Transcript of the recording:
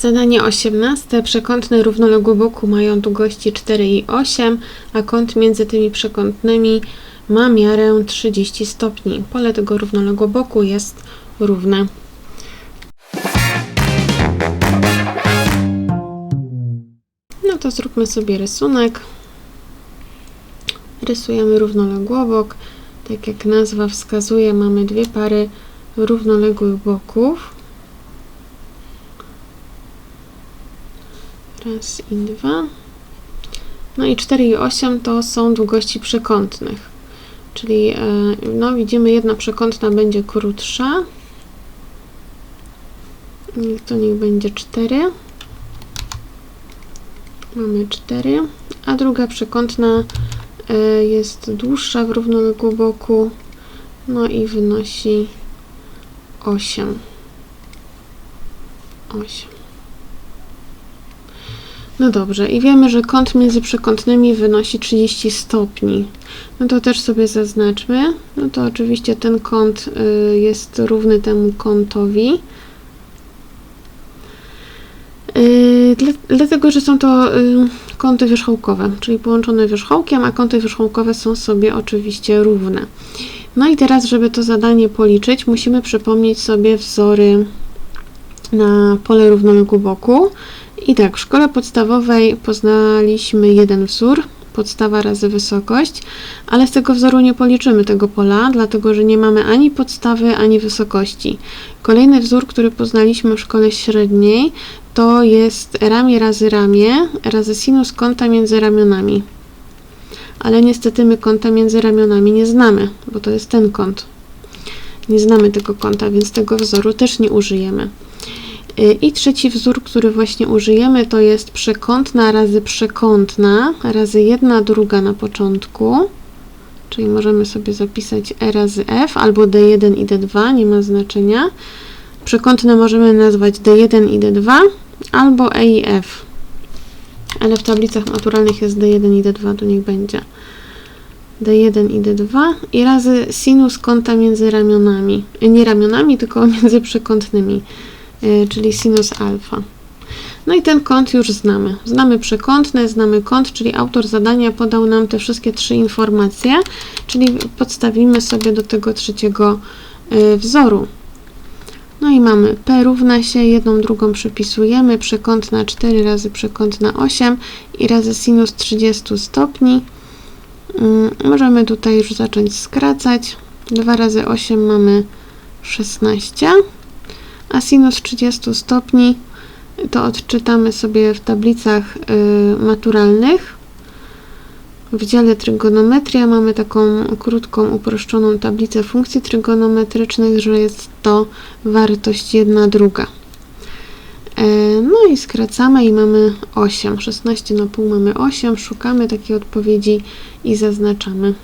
Zadanie 18. Przekątne równoległe boku mają długości 4 i 8, a kąt między tymi przekątnymi ma miarę 30 stopni. Pole tego równoległoboku jest równe. No to zróbmy sobie rysunek. Rysujemy równoległobok. Tak jak nazwa wskazuje, mamy dwie pary równoległych boków. Raz i dwa. No i 4 i 8 to są długości przekątnych. Czyli e, no widzimy jedna przekątna będzie krótsza. Niech to niech będzie 4. Mamy 4, a druga przekątna e, jest dłuższa w równoległym boku. No i wynosi 8. 8. No dobrze, i wiemy, że kąt między przekątnymi wynosi 30 stopni. No to też sobie zaznaczmy. No to oczywiście ten kąt y, jest równy temu kątowi. Y, dla, dlatego, że są to y, kąty wierzchołkowe, czyli połączone wierzchołkiem, a kąty wierzchołkowe są sobie oczywiście równe. No i teraz, żeby to zadanie policzyć, musimy przypomnieć sobie wzory na pole równoległego boku. I tak, w szkole podstawowej poznaliśmy jeden wzór, podstawa razy wysokość, ale z tego wzoru nie policzymy tego pola, dlatego że nie mamy ani podstawy, ani wysokości. Kolejny wzór, który poznaliśmy w szkole średniej, to jest ramię razy ramię, razy sinus kąta między ramionami. Ale niestety my kąta między ramionami nie znamy, bo to jest ten kąt. Nie znamy tego kąta, więc tego wzoru też nie użyjemy. Y, I trzeci wzór, który właśnie użyjemy, to jest przekątna razy przekątna, razy jedna druga na początku. Czyli możemy sobie zapisać E razy F albo D1 i D2, nie ma znaczenia. Przekątne możemy nazwać D1 i D2 albo E i F. Ale w tablicach naturalnych jest D1 i D2, to niech będzie. D1 i D2 i razy sinus kąta między ramionami. Nie ramionami, tylko między przekątnymi. Y, czyli sinus alfa. No i ten kąt już znamy. Znamy przekątny, znamy kąt, czyli autor zadania podał nam te wszystkie trzy informacje, czyli podstawimy sobie do tego trzeciego y, wzoru. No i mamy P równa się, jedną drugą przypisujemy, przekątna 4 razy przekątna 8 i razy sinus 30 stopni. Y, możemy tutaj już zacząć skracać. 2 razy 8 mamy 16 a sinus 30 stopni to odczytamy sobie w tablicach y, maturalnych. W dziale trygonometria mamy taką krótką, uproszczoną tablicę funkcji trygonometrycznych, że jest to wartość jedna druga. E, no i skracamy i mamy 8. 16 na pół mamy 8. Szukamy takiej odpowiedzi i zaznaczamy.